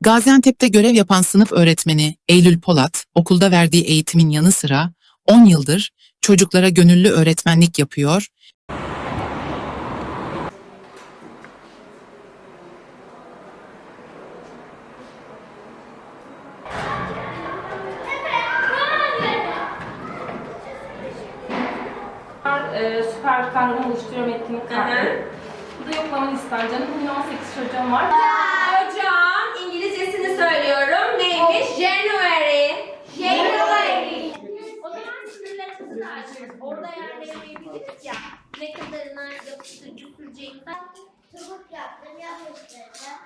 Gaziantep'te görev yapan sınıf öğretmeni Eylül Polat, okulda verdiği eğitimin yanı sıra 10 yıldır çocuklara gönüllü öğretmenlik yapıyor, e, süper kahraman oluşturuyorum etkinlik kartı. Bu da yoklama listem canım. Bugün 18 çocuğum var. Söylüyorum. Neymiş? January. January. O zaman sınırlarımızı da açarız. Orada yerleyebiliriz ya. Ne kadarına yapıştırıcı süreceğimizi Çubuk yaptım, yapıştırdım.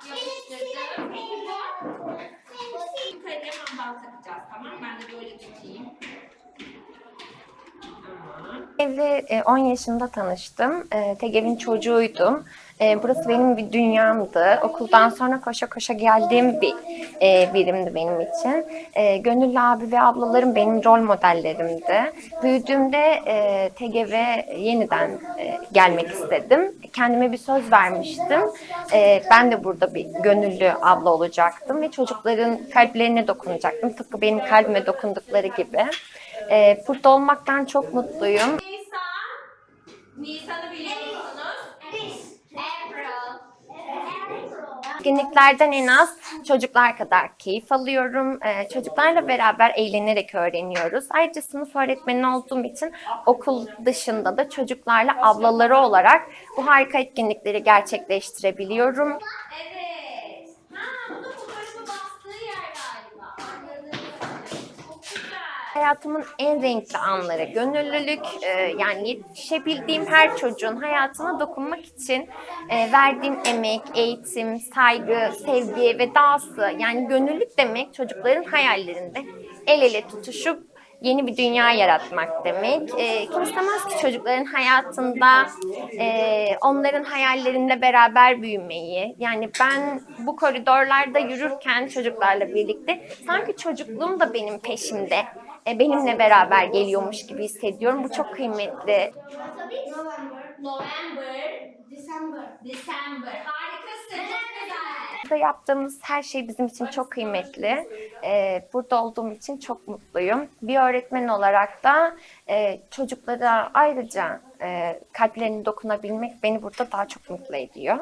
yapıştırdım. Hemen bal takacağız tamam Ben de böyle tutayım. Evle e, 10 yaşında tanıştım. E, Tek çocuğuydum. E, Burası benim bir dünyamdı. Okuldan sonra koşa koşa geldiğim bir e, birimdi benim için. E, Gönüllü abi ve ablalarım benim rol modellerimdi. Büyüdüğümde e, TGV'ye yeniden e, gelmek istedim. Kendime bir söz vermiştim. E, Ben de burada bir gönüllü abla olacaktım ve çocukların kalplerine dokunacaktım. Tıpkı benim kalbime dokundukları gibi. E, Burada olmaktan çok mutluyum. Nisan. Nisan'ı biliyor musunuz? April. Etkinliklerden en az çocuklar kadar keyif alıyorum. Ee, çocuklarla beraber eğlenerek öğreniyoruz. Ayrıca sınıf öğretmeni olduğum için okul dışında da çocuklarla ablaları olarak bu harika etkinlikleri gerçekleştirebiliyorum. Evet. Hayatımın en renkli anları gönüllülük. Ee, yani yetişebildiğim her çocuğun hayatına dokunmak için e, verdiğim emek, eğitim, saygı, sevgi ve dahası. Yani gönüllülük demek çocukların hayallerinde el ele tutuşup yeni bir dünya yaratmak demek. E, kim istemez ki çocukların hayatında e, onların hayallerinde beraber büyümeyi. Yani ben bu koridorlarda yürürken çocuklarla birlikte sanki çocukluğum da benim peşimde. e, benimle beraber geliyormuş gibi hissediyorum. Bu çok kıymetli. November, November, December. December. Burada yaptığımız her şey bizim için çok kıymetli. Ee, burada olduğum için çok mutluyum. Bir öğretmen olarak da e, çocuklara ayrıca e, kalplerine dokunabilmek beni burada daha çok mutlu ediyor.